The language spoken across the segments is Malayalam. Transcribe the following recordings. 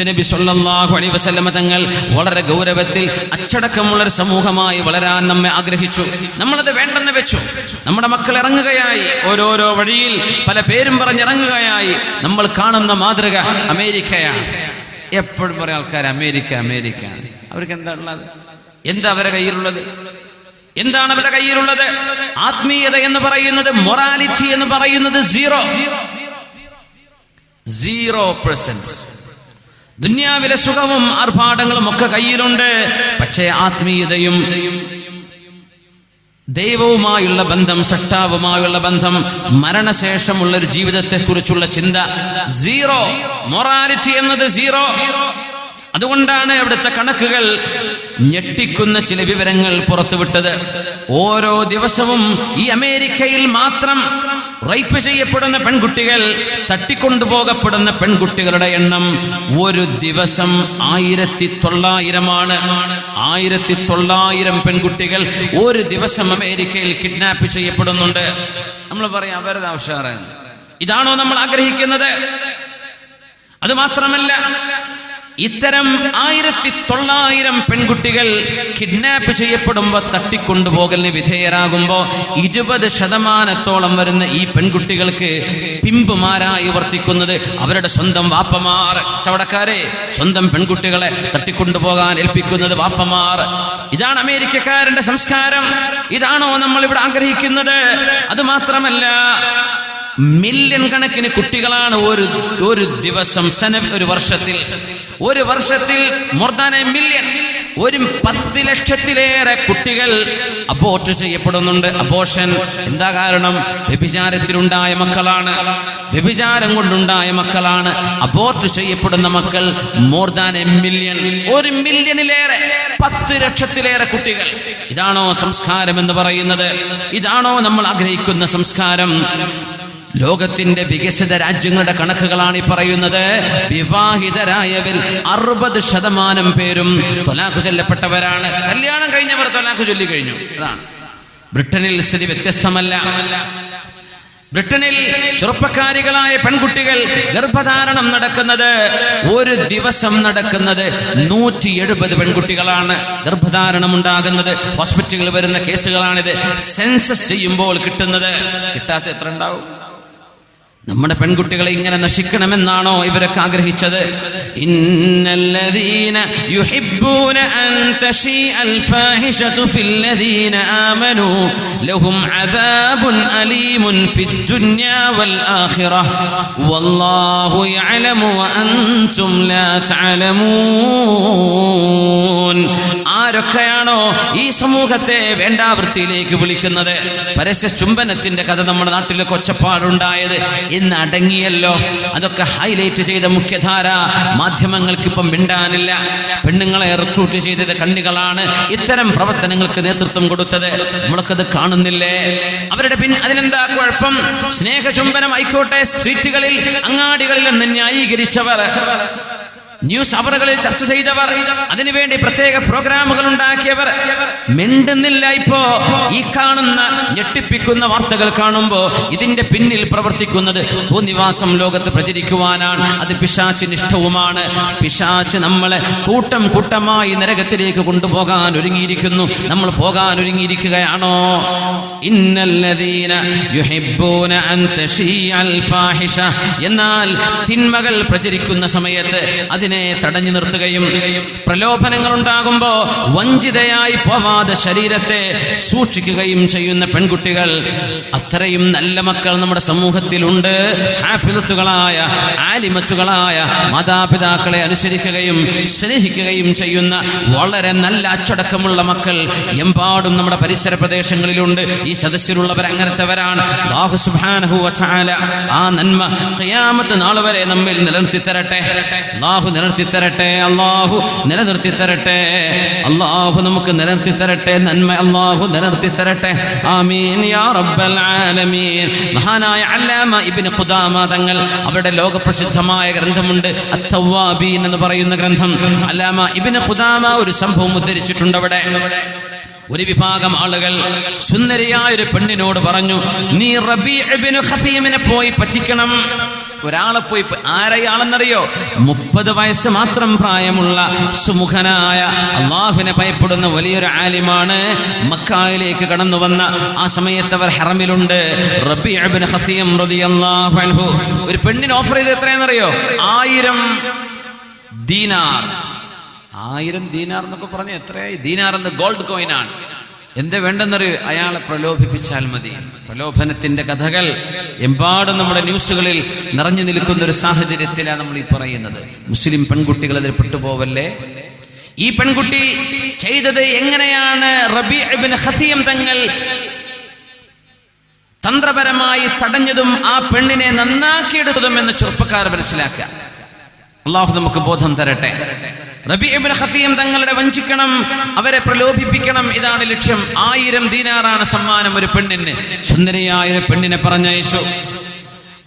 മുത്തനബി സല്ലല്ലാഹു അലൈഹി വസല്ലമ തങ്ങൾ വളരെ ഗൗരവത്തിൽ അച്ചടക്കമുള്ള ഒരു സമൂഹമായി വളരാൻ നമ്മെ ആഗ്രഹിച്ചു. നമ്മളത് വേണ്ടെന്ന് വെച്ചു. നമ്മുടെ മക്കൾ ഇറങ്ങുകയായി. ഓരോരോ വഴിയിൽ പല പേരും പറഞ്ഞിറങ്ങുകയായി നമ്മൾ കാണുന്ന മാതൃക അമേരിക്കയാണ്. എപ്പോഴും പറയും ആൾക്കാർ അമേരിക്ക അമേരിക്ക. അവർക്ക് എന്താ ഉള്ളത്? എന്താ അവരുടെ കയ്യിലുള്ളത്? എന്താണ് അവരുടെ കയ്യിലുള്ളത്? ആത്മീയത എന്ന് പറയുന്നത് മൊറാലിറ്റി എന്ന് പറയുന്നത് സീറോ. സീറോ പെർസെന്റ് ദുന്യാവിലെ സുഖവും ആർഭാടങ്ങളും ഒക്കെ കയ്യിലുണ്ട്. പക്ഷേ ആത്മീയതയും ദൈവവുമായുള്ള ബന്ധം സട്ടാവുമായുള്ള ബന്ധം മരണശേഷമുള്ള ഒരു ജീവിതത്തെക്കുറിച്ചുള്ള ചിന്ത സീറോ. മൊറാലിറ്റി എന്നത് സീറോ. അതുകൊണ്ടാണ് അവിടുത്തെ കണക്കുകൾ ഞെട്ടിക്കുന്ന ചില വിവരങ്ങൾ പുറത്തുവിട്ടത്. ഓരോ ദിവസവും ഈ അമേരിക്കയിൽ മാത്രം റേപ്പ് ചെയ്യപ്പെടുന്ന പെൺകുട്ടികൾ തട്ടിക്കൊണ്ടുപോകപ്പെടുന്ന പെൺകുട്ടികളുടെ എണ്ണം ഒരു ദിവസം ആയിരത്തി തൊള്ളായിരമാണ് ആയിരത്തി തൊള്ളായിരം പെൺകുട്ടികൾ ഒരു ദിവസം അമേരിക്കയിൽ കിഡ്നാപ്പ് ചെയ്യപ്പെടുന്നുണ്ട്. നമ്മൾ പറയാം അവരത് ആവശ്യമാണ് ഇതാണോ നമ്മൾ ആഗ്രഹിക്കുന്നത്? അത് മാത്രമല്ല ഇത്തരം ആയിരത്തി തൊള്ളായിരം പെൺകുട്ടികൾ കിഡ്നാപ്പ് ചെയ്യപ്പെടുമ്പോൾ തട്ടിക്കൊണ്ടുപോകലിന് വിധേയരാകുമ്പോൾ ഇരുപത് ശതമാനത്തോളം വരുന്ന ഈ പെൺകുട്ടികൾക്ക് പിമ്പുമാരായി വർത്തിക്കുന്നത് അവരുടെ സ്വന്തം വാപ്പമാർ. ചവടക്കാരെ സ്വന്തം പെൺകുട്ടികളെ തട്ടിക്കൊണ്ടുപോകാൻ ഏൽപ്പിക്കുന്നത് വാപ്പമാർ. ഇതാണ് അമേരിക്കക്കാരന്റെ സംസ്കാരം. ഇതാണോ നമ്മൾ ഇവിടെ ആഗ്രഹിക്കുന്നത്? അത് മാത്രമല്ല മില്യൺ കണക്കിന് കുട്ടികളാണ് ഒരു ഒരു ദിവസം സന ഒരു വർഷത്തിൽ. ഒരു വർഷത്തിൽ മോർ എ മില്യൺ ഒരു പത്ത് ലക്ഷത്തിലേറെ കുട്ടികൾ അബോർട്ട് ചെയ്യപ്പെടുന്നുണ്ട്. അബോഷൻ എന്താ കാരണം? വ്യഭിചാരത്തിലുണ്ടായ മക്കളാണ്. വ്യഭിചാരം കൊണ്ടുണ്ടായ മക്കളാണ്. അബോർട്ട് ചെയ്യപ്പെടുന്ന മക്കൾ മോർ ദാൻ എ മില്യൺ ഒരു മില്യണിലേറെ പത്ത് ലക്ഷത്തിലേറെ കുട്ടികൾ. ഇതാണോ സംസ്കാരം എന്ന് പറയുന്നത്? ഇതാണോ നമ്മൾ ആഗ്രഹിക്കുന്ന സംസ്കാരം? ലോകത്തിന്റെ വികസിത രാജ്യങ്ങളുടെ കണക്കുകളാണ് ഈ പറയുന്നത്. വിവാഹിതരായവരിൽ അറുപത് ശതമാനം പേരും തൊലാഖ് ചൊല്ലപ്പെട്ടവരാണ്. കല്യാണം കഴിഞ്ഞവർ തൊലാഖ് ചൊല്ലി കഴിഞ്ഞു. അതാണ്. ബ്രിട്ടനിൽ സ്ഥിതി വ്യത്യസ്തമല്ല. ബ്രിട്ടനിൽ ചെറുപ്പക്കാരികളായ പെൺകുട്ടികൾ ഗർഭധാരണം നടക്കുന്നത് ഒരു ദിവസം നടക്കുന്നത് നൂറ്റി എഴുപത് പെൺകുട്ടികളാണ് ഗർഭധാരണം ഉണ്ടാകുന്നത്. ഹോസ്പിറ്റലുകളിൽ വരുന്ന കേസുകളാണിത്. സെൻസസ് ചെയ്യുമ്പോൾ കിട്ടുന്നത്. കിട്ടാത്ത എത്ര ഉണ്ടാവും? നമ്മുടെ പെൺകുട്ടികളെ ഇങ്ങനെ നശിക്കണമെന്നാണോ ഇവരൊക്കെ ആഗ്രഹിച്ചത്? ഇന്നല്ലദീന യുഹിബ്ബൂന അൻ ഫില്ലദീന ആമനൂ ലഹും അദാബുൻ അലീമുൻ വൽ വല്ലാഹു യഅലമു ലാ തഅലമൂൻ. ആരൊക്കെയാണോ ഈ സമൂഹത്തെ വേണ്ടാവൃത്തിയിലേക്ക് വിളിക്കുന്നത്? പരസ്യ ചുംബനത്തിന്റെ കഥ നമ്മുടെ നാട്ടിൽ കൊച്ചപ്പാടുണ്ടായത്. ഇന്ന് അടങ്ങിയല്ലോ. അതൊക്കെ ഹൈലൈറ്റ് ചെയ്ത മുഖ്യധാര. മാധ്യമങ്ങൾക്ക് ഇപ്പം മിണ്ടാനില്ല. പെണ്ണുങ്ങളെ റിക്രൂട്ട് ചെയ്തത് കണ്ണികളാണ് ഇത്തരം പ്രവർത്തനങ്ങൾക്ക് നേതൃത്വം കൊടുത്തത്. നമ്മളൊക്കത് കാണുന്നില്ലേ? അവരുടെ പിന്നെ അതിനെന്താ കുഴപ്പം? സ്നേഹചുംബനം ആയിക്കോട്ടെ. സ്ട്രീറ്റുകളിൽ അങ്ങാടികളിൽ നിന്ന് ന്യായീകരിച്ചവർ. ന്യൂസ് അവറുകളിൽ ചർച്ച ചെയ്തവർ അതിനുവേണ്ടി പ്രത്യേക പ്രോഗ്രാമുകൾ ഉണ്ടാക്കിയവർ. മിണ്ടുന്നില്ല ഇപ്പോ ഈ കാണുന്ന ഞെട്ടിപ്പിക്കുന്ന വാർത്തകൾ കാണുമ്പോ ഇതിന്റെ പിന്നിൽ പ്രവർത്തിക്കുന്നത് തോന്നിവാസം ലോകത്ത് പ്രചരിക്കുവാനാണ്. അത് പിശാച്ച് ഇഷ്ടവുമാണ് പിശാച്ച് നമ്മളെ കൂട്ടം കൂട്ടമായി നരകത്തിലേക്ക് കൊണ്ടുപോകാൻ ഒരുങ്ങിയിരിക്കുന്നു. നമ്മൾ പോകാൻ ഒരുങ്ങിയിരിക്കുകയാണോ? എന്നാൽ തിന്മകൾ പ്രചരിക്കുന്ന സമയത്ത് അതിനെ തടഞ്ഞു നിർത്തുകയും പ്രലോഭനങ്ങൾ ഉണ്ടാകുമ്പോൾ വഞ്ചിതയായി പോവാതെ ശരീരത്തെ സൂക്ഷിക്കുകയും ചെയ്യുന്ന പെൺകുട്ടികൾ അത്രയും നല്ല മക്കൾ നമ്മുടെ സമൂഹത്തിലുണ്ട്. ഹാഫിലത്തുകളായ ആലിമത്തുകളായ മാതാപിതാക്കളെ അനുസരിക്കുകയും സ്നേഹിക്കുകയും ചെയ്യുന്ന വളരെ നല്ല അച്ചടക്കമുള്ള മക്കൾ എമ്പാടും നമ്മുടെ പരിസര പ്രദേശങ്ങളിലുണ്ട്. ഈ സദസ്സിലുള്ളവർ അങ്ങനത്തെവരാണ്. ആ നന്മ ഖിയാമത്ത് നാൾ വരെ നമ്മിൽ നിലനിർത്തി തരട്ടെ. അല്ലാഹു നിലനിർത്തി തരട്ടെ അള്ളാഹു നിലനിർത്തി തരട്ടെ അള്ളാഹു നമുക്ക് നിലനിർത്തി തരട്ടെ നന്മ അള്ളാഹു നിലനിർത്തി തരട്ടെ ആമീൻ യാ റബ്ബൽ ആലമീൻ. മഹാനായ അല്ലാമ ഇബ്നു ഖുദാമ തങ്ങൾ അവരുടെ ലോകപ്രസിദ്ധമായ ഗ്രന്ഥമുണ്ട് അത്തവാബീൻ എന്ന് പറയുന്ന ഗ്രന്ഥം. അല്ലാമ ഇബ്നു ഖുദാമ ഒരു സംഭവം ഉദ്ധരിച്ചിട്ടുണ്ട് അവിടെ. ഒരു വിഭാഗം ആളുകൾ സുന്ദരിയായ ഒരു പെണ്ണിനോട് പറഞ്ഞു നീ റബി പോയി പറ്റിക്കണം. ഒരാളെ പോയി ആരയാളെന്നറിയോ മുപ്പത് വയസ്സ് മാത്രം പ്രായമുള്ള സുമുഖനായ അള്ളാഹുവിനെ ഭയപ്പെടുന്ന വലിയൊരു ആലിമാണ് മക്കായിലേക്ക് കടന്നു വന്ന ആ സമയത്ത് അവർ ഹറമിലുണ്ട്. ഒരു പെണ്ണിന് ഓഫർ ചെയ്ത് എത്രയെന്നറിയോ ആയിരം ദീനാർ. ആയിരം ദീനാർ എന്നൊക്കെ പറഞ്ഞ എത്രയായി? ദീനാർ എന്ന് ഗോൾഡ് കോയിനാണ് എന്താ വേണ്ടെന്നറിയോ? അയാളെ പ്രലോഭിപ്പിച്ചാൽ മതി. പ്രലോഭനത്തിന്റെ കഥകൾ എമ്പാടും നമ്മുടെ ന്യൂസുകളിൽ നിറഞ്ഞു നിൽക്കുന്ന ഒരു സാഹചര്യത്തിലാണ് നമ്മൾ ഈ പറയുന്നത്. മുസ്ലിം പെൺകുട്ടികൾ അതിൽ പെട്ടുപോവല്ലേ? ഈ പെൺകുട്ടി ചെയ്തത് എങ്ങനെയാണ്? റബി ഖസിയം തങ്ങൾ തന്ത്രപരമായി തടഞ്ഞതും ആ പെണ്ണിനെ നന്നാക്കിയെടുത്തതും എന്ന് ചെറുപ്പക്കാർ മനസ്സിലാക്കുക. അള്ളാഹു നമുക്ക് ബോധം തരട്ടെ. തങ്ങളുടെ വഞ്ചിക്കണം അവരെ പ്രലോഭിപ്പിക്കണം. ഇതാണ് ലക്ഷ്യം. ആയിരം ദീനാറാണ് സമ്മാനം ഒരു പെണ്ണിന്. സുന്ദരിയായ ഒരു പെണ്ണിനെ പറഞ്ഞയച്ചു.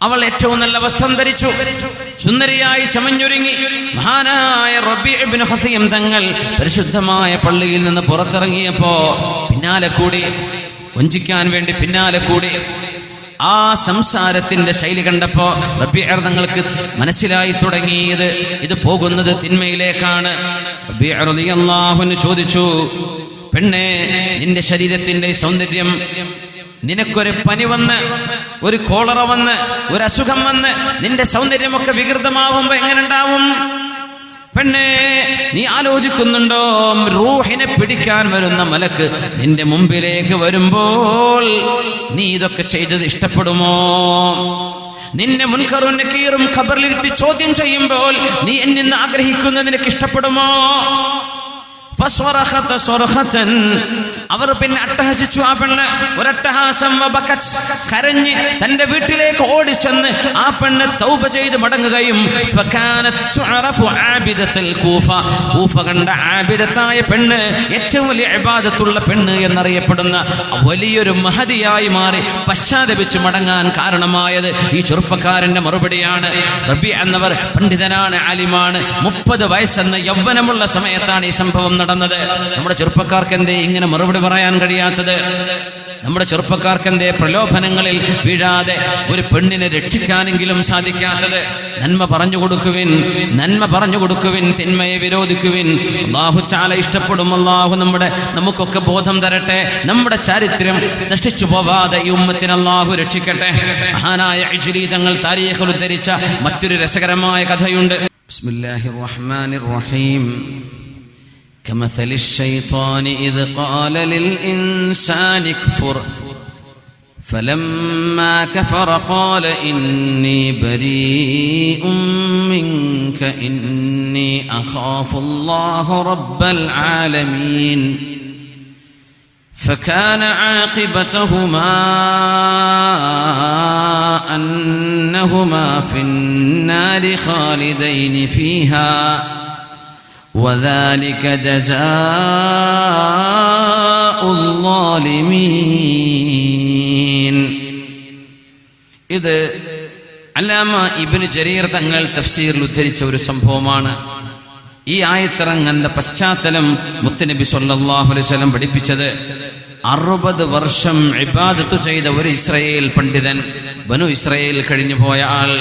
അവൾ ഏറ്റവും നല്ല വസ്ത്രം ധരിച്ചു. സുന്ദരിയായി ചമഞ്ഞൊരുങ്ങി. മഹാനായ റബി ഇബ്നു ഖത്തീം തങ്ങൾ പരിശുദ്ധമായ പള്ളിയിൽ നിന്ന് പുറത്തിറങ്ങിയപ്പോ പിന്നാലെ കൂടി വഞ്ചിക്കാൻ വേണ്ടി പിന്നാലെ കൂടി. ആ സംസാരത്തിന്റെ ശൈലി കണ്ടപ്പോ റബിയർ തങ്ങൾക്ക് മനസ്സിലായി തുടങ്ങിയത്. ഇത് പോകുന്നത് തിന്മയിലേക്കാണ്. റളിയല്ലാഹു അൻഹു ചോദിച്ചു പെണ്ണെ നിന്റെ ശരീരത്തിന്റെ സൗന്ദര്യം നിനക്കൊരു പനി വന്ന് ഒരു കോളറ വന്ന് ഒരു അസുഖം വന്ന് നിന്റെ സൗന്ദര്യമൊക്കെ വികൃതമാവുമ്പോ എങ്ങനെ ഉണ്ടാവും? പെണ്ണേ നീ ആലോചിക്കുന്നുണ്ടോ റൂഹിനെ പിടിക്കാൻ വരുന്ന മലക്ക് നിന്റെ മുമ്പിലേക്ക് വരുമ്പോൾ നീ ഇതൊക്കെ ചെയ്തത് ഇഷ്ടപ്പെടുമോ നിന്നെ മുൻകറും നക്കീറും ഖബറിലിരുത്തി ചോദ്യം ചെയ്യുമ്പോൾ നീ എന്നിന്ന് ആഗ്രഹിക്കുന്നത് നിനക്ക് ഇഷ്ടപ്പെടുമോ. അവർ പിന്നെ അട്ടഹസിച്ചു ആ പെണ്ണ് ഒരട്ടഹാസം. കരഞ്ഞ് തന്റെ വീട്ടിലേക്ക് ഓടിച്ചെന്ന് ആ പെണ്ണ് തൗപ ചെയ്ത് മടങ്ങുകയും. കൂഫ കണ്ട ആബിദത്തായ പെണ്ണ് ഏറ്റവും വലിയ അബാദത്തുള്ള പെണ്ണ് എന്നറിയപ്പെടുന്ന വലിയൊരു മഹതിയായി മാറി പശ്ചാത്തപിച്ച് മടങ്ങാൻ കാരണമായത് ഈ ചെറുപ്പക്കാരന്റെ മറുപടിയാണ് റബി എന്നവർ പണ്ഡിതനാണ് ആലിമാണ് മുപ്പത് വയസ്സെന്ന യൗവനമുള്ള സമയത്താണ് ഈ സംഭവം നടന്നത്. നമ്മുടെ ചെറുപ്പക്കാർക്ക് എന്തേ ഇങ്ങനെ മറുപടി പറയാൻ കഴിയാത്തത്? നമ്മുടെ ചെറുപ്പക്കാർക്ക് എന്തേ പ്രലോഭനങ്ങളിൽ വീഴാതെ ഒരു പെണ്ണിനെ രക്ഷിക്കാനെങ്കിലും സാധിക്കാത്തത്? നന്മ പറഞ്ഞു കൊടുക്കുവിൻ നന്മ പറഞ്ഞു കൊടുക്കുവിൻ തിന്മയെ വിരോധിക്കുവിൻ. അള്ളാഹു ചാല ഇഷ്ടപ്പെടും. അള്ളാഹു നമ്മുടെ നമുക്കൊക്കെ ബോധം തരട്ടെ. നമ്മുടെ ചാരിത്രം നശിച്ചു പോവാതെ ഈ ഉമ്മത്തിന് അള്ളാഹു രക്ഷിക്കട്ടെ. മഹാനായ ഇജ്ലി തങ്ങൾ താരീഖിൽ ഉദ്ധരിച്ച മറ്റൊരു രസകരമായ കഥയുണ്ട്. ബിസ്മില്ലാഹിർ റഹ്മാനിർ റഹീം. كمثل الشيطان إذ قال للإنسان اكفر. فلما كفر قال إني بريء منك إني أخاف الله رب العالمين. فكان عاقبتهما أنهما في النار خالدين فيها. وذلك جزاء الظالمين ഇത് അല്ലാമ ഇബിന് ജരീർ തങ്ങൾ തഫ്സീറിൽ ഉദ്ധരിച്ച ഒരു സംഭവമാണ് ഈ ആയത്തിറങ്ങന്റെ പശ്ചാത്തലം മുത്തനബി സല്ലല്ലാഹു അലൈഹി വസല്ലം പഠിപ്പിച്ചത് അറുപത് വർഷം ഇബാദത്ത് ചെയ്ത ഒരു ഇസ്രയേൽ പണ്ഡിതൻ ബനു ഇസ്രയേൽ കഴിഞ്ഞു പോയ ആൾ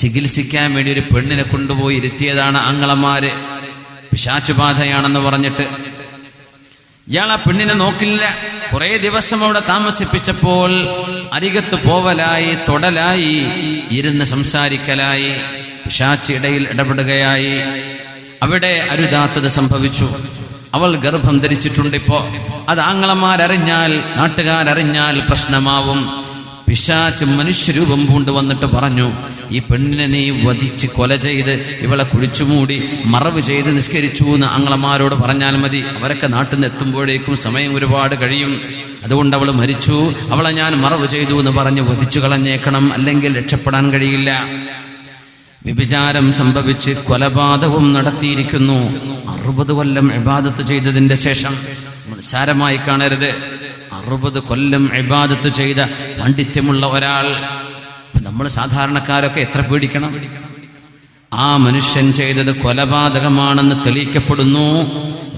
ചികിത്സിക്കാൻ വേണ്ടി ഒരു പെണ്ണിനെ കൊണ്ടുപോയി ഇരുത്തിയതാണ് ആങ്ങളമാര് പിശാച്ചുബാധയാണെന്ന് പറഞ്ഞിട്ട്. ഇയാൾ ആ പെണ്ണിനെ നോക്കില്ല. കുറെ ദിവസം അവിടെ താമസിപ്പിച്ചപ്പോൾ അരികത്ത് പോവലായി തൊടലായി ഇരുന്ന് സംസാരിക്കലായി പിശാച്ച് ഇടയിൽ ഇടപെടുകയായി. അവിടെ അരുതാത്തത് സംഭവിച്ചു. അവൾ ഗർഭം ധരിച്ചിട്ടുണ്ട് ഇപ്പോ. അത് ആങ്ങളമാരറിഞ്ഞാൽ നാട്ടുകാരറിഞ്ഞാൽ പ്രശ്നമാവും. പിശാച്ച് മനുഷ്യരൂപം പൂണ്ട് വന്നിട്ട് പറഞ്ഞു ഈ പെണ്ണിനെ നീ വധിച്ച് കൊല ചെയ്ത് ഇവളെ കുഴിച്ചുമൂടി മറവ് ചെയ്ത് നിസ്കരിച്ചു എന്ന് അങ്ങളമാരോട് പറഞ്ഞാൽ മതി. അവരൊക്കെ നാട്ടിൽ നിന്ന് എത്തുമ്പോഴേക്കും സമയം ഒരുപാട് കഴിയും. അതുകൊണ്ട് അവൾ മരിച്ചു. അവളെ ഞാൻ മറവ് ചെയ്തു എന്ന് പറഞ്ഞ് വധിച്ചു കളഞ്ഞേക്കണം. അല്ലെങ്കിൽ രക്ഷപ്പെടാൻ കഴിയില്ല. വ്യഭിചാരം സംഭവിച്ച് കൊലപാതകവും നടത്തിയിരിക്കുന്നു. അറുപത് കൊല്ലം ഇബാദത്ത് ചെയ്തതിന്റെ ശേഷം സാരമായി കാണരുത്. അറുപത് കൊല്ലം ഇബാദത്ത് ചെയ്ത പാണ്ഡിത്യമുള്ള ഒരാൾ. നമ്മൾ സാധാരണക്കാരൊക്കെ എത്ര പേടിക്കണം? ആ മനുഷ്യൻ ചെയ്തത് കൊലപാതകമാണെന്ന് തെളിയിക്കപ്പെടുന്നു.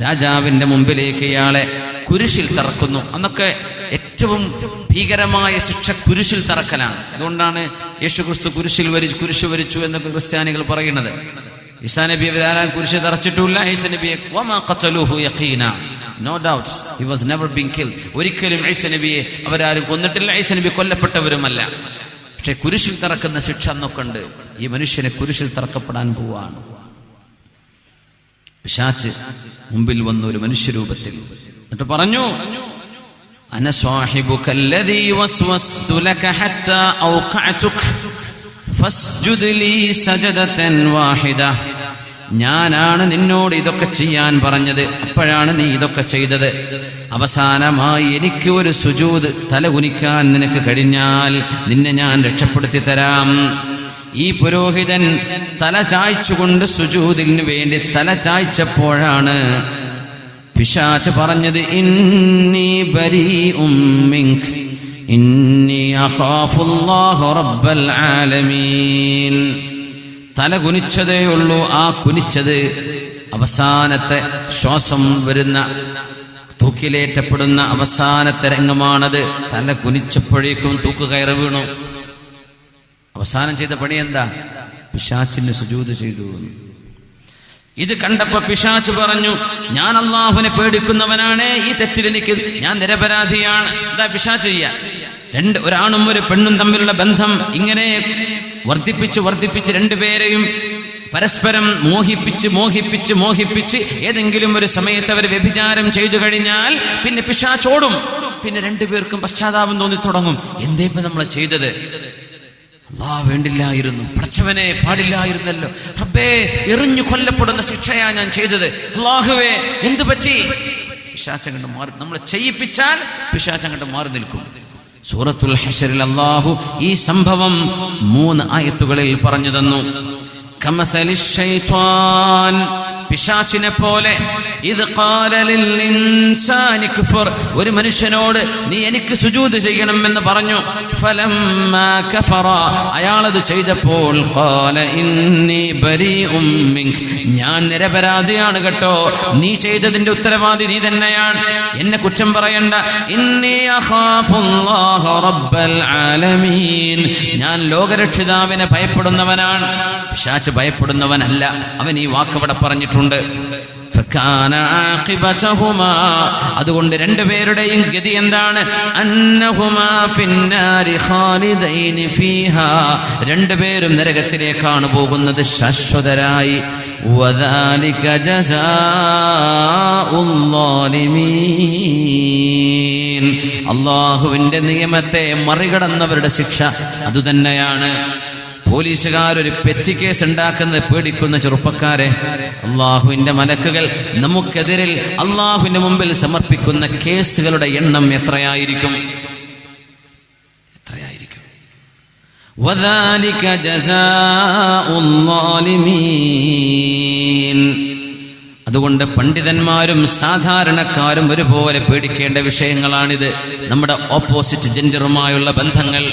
രാജാവിന്റെ മുമ്പിലേക്ക് ഇയാളെ കുരിശിൽ തറക്കുന്നു. അന്നൊക്കെ ഏറ്റവും ഭീകരമായ ശിക്ഷ കുരിശിൽ തറക്കലാണ്. അതുകൊണ്ടാണ് യേശു ക്രിസ്തു കുരിശിൽ വരി കുരിശ് വരിച്ചു എന്നൊക്കെ ക്രിസ്ത്യാനികൾ പറയുന്നത്. ഈസാ നബി അവരാരാൻ കുരിശ് തറച്ചിട്ടില്ല ഈസ നബിയെ no doubts he was never being killed ഒരിക്കലും ഈസ നബിയെ അവരാരും കൊന്നിട്ടില്ല. ഐസ നബി കൊല്ലപ്പെട്ടവരുമല്ല. പക്ഷേ കുരിശിൽ തറക്കുന്ന ശിക്ഷ എന്നൊക്കെ ഉണ്ട്. ഈ മനുഷ്യനെ കുരിശിൽ തറക്കപ്പെടാൻ പോവാണ്. പിശാച്ച് മുമ്പിൽ വന്ന ഒരു മനുഷ്യരൂപത്തിൽ എന്നിട്ട് പറഞ്ഞു അന സജദതൻ വാഹിദ. ഞാനാണ് നിന്നോട് ഇതൊക്കെ ചെയ്യാൻ പറഞ്ഞത്. അപ്പോഴാണ് നീ ഇതൊക്കെ ചെയ്തത്. അവസാനമായി എനിക്ക് ഒരു സുജൂത് തല കുനിക്കാൻ നിനക്ക് കഴിഞ്ഞാൽ നിന്നെ ഞാൻ രക്ഷപ്പെടുത്തി തരാം. ഈ പുരോഹിതൻ തല ചായ്ച്ചുകൊണ്ട് സുജൂതിന് വേണ്ടി തല ചായ്ച്ചപ്പോഴാണ് പിശാച്ച് പറഞ്ഞത് ഇന്നി ഇന്നി അഖാഫുല്ലാഹ റബ്ബൽ ആലമീൻ. തല കുനിച്ചതേ ഉള്ളൂ. ആ കുനിച്ചത് അവസാനത്തെ ശ്വാസം വരുന്ന തൂക്കിലേറ്റപ്പെടുന്ന അവസാനത്തെ രംഗമാണത്. തല കുനിച്ചപ്പോഴേക്കും തൂക്ക് കയറി വീണു. അവസാനം ചെയ്ത പണി എന്താ? പിശാച്ചിന് സുജൂത് ചെയ്തു. ഇത് കണ്ടപ്പോ പിശാച്ച് പറഞ്ഞു ഞാൻ അള്ളാഹുവിനെ പേടിക്കുന്നവനാണ്. ഈ തെറ്റിൽ എനിക്ക് ഞാൻ നിരപരാധിയാണ്. എന്താ പിശാച്ച് ചെയ്യാ? രണ്ട് ഒരാണും ഒരു പെണ്ണും തമ്മിലുള്ള ബന്ധം ഇങ്ങനെ വർദ്ധിപ്പിച്ച് വർദ്ധിപ്പിച്ച് രണ്ടുപേരെയും പരസ്പരം മോഹിപ്പിച്ച് മോഹിപ്പിച്ച് മോഹിപ്പിച്ച് ഏതെങ്കിലും ഒരു സമയത്ത് അവർ വ്യഭിചാരം ചെയ്തു കഴിഞ്ഞാൽ പിന്നെ പിശാച്ചോടും പിന്നെ രണ്ടുപേർക്കും പശ്ചാത്താപം തോന്നി തുടങ്ങും. എന്തേ നമ്മൾ ചെയ്തത്? അല്ലാ വേണ്ടില്ലായിരുന്നു. പടച്ചവനെ പാടില്ലായിരുന്നല്ലോ. റബ്ബേ എറിഞ്ഞു കൊല്ലപ്പെടുന്ന ശിക്ഷയാ ഞാൻ ചെയ്തത്. അള്ളാഹുവേ എന്തു പറ്റി? പിശാച്ചങ്ങട്ട് മാറി. നമ്മളെ ചെയ്യിപ്പിച്ചാൽ പിശാച്ചങ്ങട്ട് മാറി നിൽക്കും. സൂറത്തുൽ ഹഷറിൽ അള്ളാഹു ഈ സംഭവം മൂന്ന് ആയത്തുകളിൽ പറഞ്ഞു തന്നു. പിശാച്ചിനെ പോലെ ഒരു മനുഷ്യനോട് നീ എനിക്ക് സുജൂത് ചെയ്യണം എന്ന് പറഞ്ഞു. ഫലം അയാളത് ചെയ്തപ്പോൾ ഞാൻ നിരപരാധിയാണ് കേട്ടോ. നീ ചെയ്തതിന്റെ ഉത്തരവാദി നീ തന്നെയാണ്. എന്നെ കുറ്റം പറയണ്ട. ഞാൻ ലോകരക്ഷിതാവിനെ ഭയപ്പെടുന്നവനാണ്. പിശാച്ച് ഭയപ്പെടുന്നവനല്ല. അവൻ ഈ വാക്കവിടെ പറഞ്ഞിട്ടുണ്ട്. അതുകൊണ്ട് രണ്ടുപേരുടെയും ഗതി എന്താണ്? രണ്ടുപേരും നരകത്തിലേക്കാണ് പോകുന്നത് ശാശ്വതരായി. അള്ളാഹുവിന്റെ നിയമത്തെ മറികടന്നവരുടെ ശിക്ഷ അതുതന്നെയാണ്. പോലീസുകാരൊരു പെറ്റി കേസ് ഉണ്ടാക്കുന്നത് പേടിക്കുന്ന ചെറുപ്പക്കാരെ അള്ളാഹുവിന്റെ മലക്കുകൾ നമുക്കെതിരിൽ അള്ളാഹുവിന്റെ മുമ്പിൽ സമർപ്പിക്കുന്ന കേസുകളുടെ എണ്ണം എത്രയായിരിക്കും? എത്രയായിരിക്കും? അതുകൊണ്ട് പണ്ഡിതന്മാരും സാധാരണക്കാരും ഒരുപോലെ പേടിക്കേണ്ട വിഷയങ്ങളാണിത്. നമ്മുടെ ഓപ്പോസിറ്റ് ജെൻഡറുമായുള്ള ബന്ധങ്ങൾ.